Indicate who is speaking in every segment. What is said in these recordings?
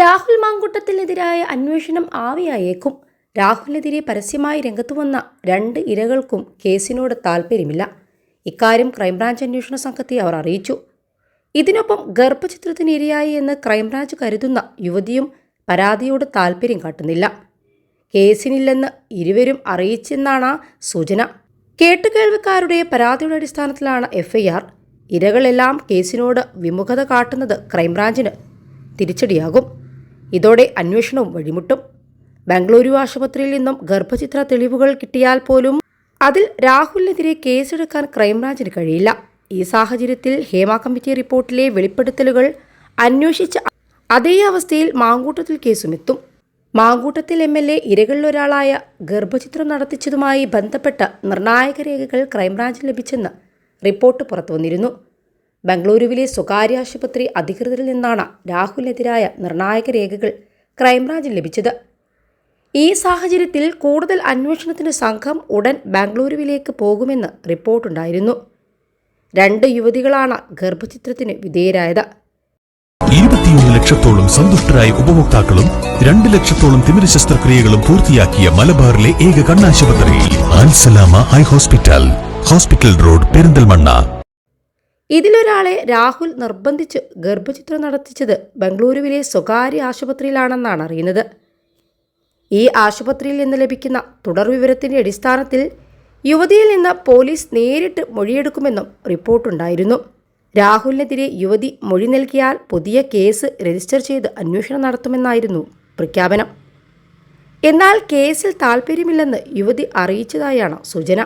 Speaker 1: രാഹുൽ മാങ്കുട്ടത്തിനെതിരായ അന്വേഷണം ആവിയായേക്കും. രാഹുലിനെതിരെ പരസ്യമായി രംഗത്തു വന്ന രണ്ട് ഇരകൾക്കും കേസിനോട് താൽപ്പര്യമില്ല. ഇക്കാര്യം ക്രൈംബ്രാഞ്ച് അന്വേഷണ സംഘത്തെ അവർ അറിയിച്ചു. ഇതിനൊപ്പം ഗർഭചിത്രത്തിന് ഇരയായി എന്ന് ക്രൈംബ്രാഞ്ച് കരുതുന്ന യുവതിയും പരാതിയോട് താൽപ്പര്യം കാട്ടുന്നില്ല. കേസിനില്ലെന്ന് ഇരുവരും അറിയിച്ചെന്നാണ് സൂചന. കേട്ടുകേൾവിക്കാരുടെ പരാതിയുടെ അടിസ്ഥാനത്തിലാണ് എഫ്ഐആർ. ഇരകളെല്ലാം കേസിനോട് വിമുഖത കാട്ടുന്നത് ക്രൈംബ്രാഞ്ചിന് തിരിച്ചടിയാകും. ഇതോടെ അന്വേഷണവും വഴിമുട്ടും. ബംഗളൂരു ആശുപത്രിയിൽ നിന്നും ഗർഭചിത്ര തെളിവുകൾ കിട്ടിയാൽ പോലും അതിൽ രാഹുലിനെതിരെ കേസെടുക്കാൻ ക്രൈംബ്രാഞ്ചിന് കഴിയില്ല. ഈ സാഹചര്യത്തിൽ ഹേമ കമ്മിറ്റി റിപ്പോർട്ടിലെ വെളിപ്പെടുത്തലുകൾ അന്വേഷിച്ച അതേ അവസ്ഥയിൽ മാങ്കൂട്ടത്തിൽ കേസും എത്തും. മാങ്കൂട്ടത്തിൽ എം എൽ എ ഇരകളിലൊരാളായ ഗർഭചിത്രം നടത്തിച്ചതുമായി ബന്ധപ്പെട്ട നിർണായക രേഖകൾ ക്രൈംബ്രാഞ്ചിന് ലഭിച്ചെന്ന് റിപ്പോർട്ട് പുറത്തുവന്നിരുന്നു. ബംഗളൂരുവിലെ സ്വകാര്യ ആശുപത്രി അധികൃതരിൽ നിന്നാണ് രാഹുലിനെതിരായ നിർണായക രേഖകൾ ക്രൈംബ്രാഞ്ചിൽ ലഭിച്ചത്. ഈ സാഹചര്യത്തിൽ കൂടുതൽ അന്വേഷണത്തിന് സംഘം ഉടൻ ബാംഗ്ലൂരുവിലേക്ക് പോകുമെന്ന് റിപ്പോർട്ടുണ്ടായിരുന്നു. രണ്ട് യുവതികളാണ് ഗർഭചിത്രത്തിന് വിധേയരായത്.
Speaker 2: ഇരുപത്തിയൊന്ന് ലക്ഷത്തോളം സന്തുഷ്ടരായ ഉപഭോക്താക്കളും രണ്ട് ലക്ഷത്തോളം തിമിര ശസ്ത്രക്രിയകളും പൂർത്തിയാക്കിയ മലബാറിലെ ഏക കണ്ണാശുപത്രി Al Salama eye hospital hospital road Perinthalmanna.
Speaker 1: ഇതിലൊരാളെ Rahul നിർബന്ധിച്ച് ഗർഭചിത്രം നടത്തിച്ചത് ബംഗളൂരുവിലെ സ്വകാര്യ ആശുപത്രിയിലാണെന്നാണ് അറിയുന്നത്. ഈ ആശുപത്രിയിൽ നിന്ന് ലഭിക്കുന്ന തുടർ വിവരത്തിന്റെ അടിസ്ഥാനത്തിൽ യുവതിയിൽ നിന്ന് പോലീസ് നേരിട്ട് മൊഴിയെടുക്കുമെന്നും റിപ്പോർട്ടുണ്ടായിരുന്നു. രാഹുലിനെതിരെ യുവതി മൊഴി നൽകിയാൽ പുതിയ കേസ് രജിസ്റ്റർ ചെയ്ത് അന്വേഷണം നടത്തുമെന്നായിരുന്നു പ്രഖ്യാപനം. എന്നാൽ കേസിൽ താൽപ്പര്യമില്ലെന്ന് യുവതി അറിയിച്ചതായാണ് സൂചന.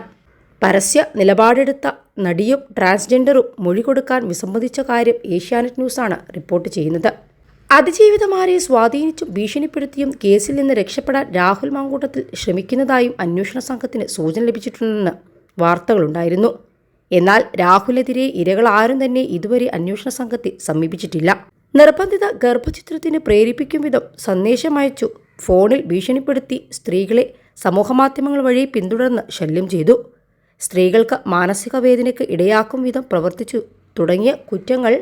Speaker 1: പരസ്യ നിലപാടെടുത്ത നടിയും ട്രാൻസ്ജെൻഡറും മൊഴി കൊടുക്കാൻ വിസമ്മതിച്ച കാര്യം ഏഷ്യാനെറ്റ് ന്യൂസാണ് റിപ്പോർട്ട് ചെയ്യുന്നത്. അതിജീവിതമാരെ സ്വാധീനിച്ചും ഭീഷണിപ്പെടുത്തിയും കേസിൽ നിന്ന് രക്ഷപ്പെടാൻ രാഹുൽ മാങ്കൂട്ടത്തിൽ ശ്രമിക്കുന്നതായും അന്വേഷണ സംഘത്തിന് സൂചന ലഭിച്ചിട്ടുണ്ടെന്ന് വാർത്തകളുണ്ടായിരുന്നു. എന്നാൽ രാഹുലെതിരെ ഇരകൾ ആരും തന്നെ ഇതുവരെ അന്വേഷണ സംഘത്തെ സമീപിച്ചിട്ടില്ല. നിർബന്ധിത ഗർഭചിത്രത്തിന് പ്രേരിപ്പിക്കും വിധം സന്ദേശമയച്ചു ഫോണിൽ ഭീഷണിപ്പെടുത്തി സ്ത്രീകളെ സമൂഹമാധ്യമങ്ങൾ വഴി പിന്തുടർന്ന് ശല്യം ചെയ്തു. സ്ത്രീകൾക്ക് മാനസിക വേദനയ്ക്ക് ഇടയാക്കും വിധം പ്രവർത്തിച്ചു തുടങ്ങിയ കുറ്റങ്ങൾ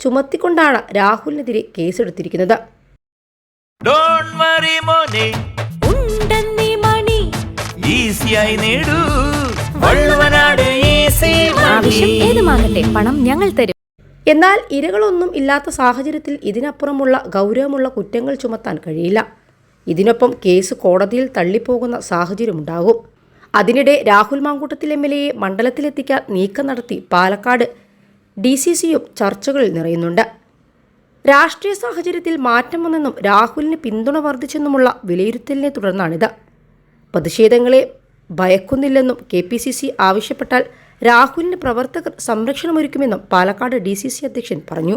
Speaker 1: ചുമത്തിക്കൊണ്ടാണ് രാഹുലിനെതിരെ കേസെടുത്തിരിക്കുന്നത്.
Speaker 3: ഡോണ്ട് വറി മോനെ.
Speaker 4: ഉണ്ടെന്നീ മണി.
Speaker 3: ഈസിയായി നേടൂ. വള്ളുവനാട് ഈസി
Speaker 4: ആവശ്യം ഏതുമാകട്ടെ പണം ഞങ്ങൾ തരും.
Speaker 1: എന്നാൽ ഇരകളൊന്നും ഇല്ലാത്ത സാഹചര്യത്തിൽ ഇതിനപ്പുറമുള്ള ഗൗരവമുള്ള കുറ്റങ്ങൾ ചുമത്താൻ കഴിയില്ല. ഇതിനൊപ്പം കേസ് കോടതിയിൽ തള്ളിപ്പോകുന്ന സാഹചര്യമുണ്ടാകും. അതിനിടെ രാഹുൽ മാങ്കൂട്ടത്തിൽ എം എൽ എയെ മണ്ഡലത്തിലെത്തിക്കാൻ നീക്കം നടത്തി പാലക്കാട് ഡി സി സിയും ചർച്ചകളിൽ നിറയുന്നുണ്ട്. രാഷ്ട്രീയ സാഹചര്യത്തിൽ മാറ്റം വന്നെന്നും രാഹുലിന് പിന്തുണ വർദ്ധിച്ചെന്നുമുള്ള വിലയിരുത്തലിനെ തുടർന്നാണിത്. പ്രതിഷേധങ്ങളെ ഭയക്കുന്നില്ലെന്നും കെ പി സി സി ആവശ്യപ്പെട്ടാൽ രാഹുലിന് പ്രവർത്തകർ സംരക്ഷണമൊരുക്കുമെന്നും പാലക്കാട് ഡി സി സി അധ്യക്ഷൻ പറഞ്ഞു.